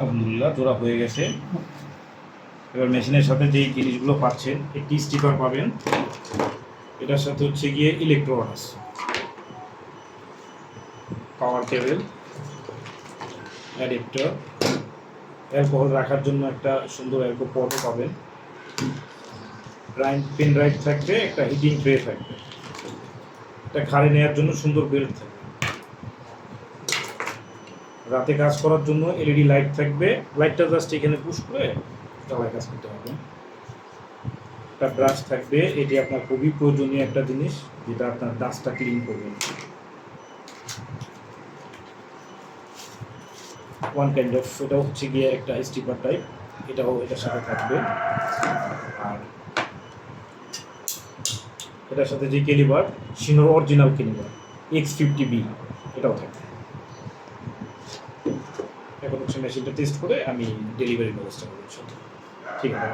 আলহামদুলিল্লাহ, জোড়া হয়ে গেছে। এবার মেশিনের সাথে যেই জিনিসগুলো পাচ্ছেন একটি স্টিকার পাবেন। এটার সাথে হচ্ছে গিয়ে electronics power cable adapter alcohol রাখার জন্য একটা সুন্দর অ্যালকো পটও পাবেন। পেন ড্রাইভ থাকবে, একটা হিটিং ট্রে থাকবে। একটা ঘাড়ে নেওয়ার জন্য সুন্দর বেল্ট থাকবে। রাতে কাজ করার জন্য এলইডি লাইট থাকবে। লাইটটা জাস্ট এখানে পুশ করে জ্বালায় কাজ করতে হবে। একটা ব্রাশ থাকবে, এটি আপনার খুবই প্রয়োজনীয় একটা জিনিস, যেটা আপনার ডাস্টটা ক্লিন করবে। ওয়ান কাইন্ড অফ এটা হচ্ছে গিয়ে একটা স্টিপার টাইপ এটাও এটার সাথে থাকবে। আর এটার সাথে যে calibre সিনোর original calibre X fifty B এটাও থাকবে। এখন হচ্ছে মেশিনটা টেস্ট করে আমি ডেলিভারি ব্যবস্থা করছি ঠিক আছে?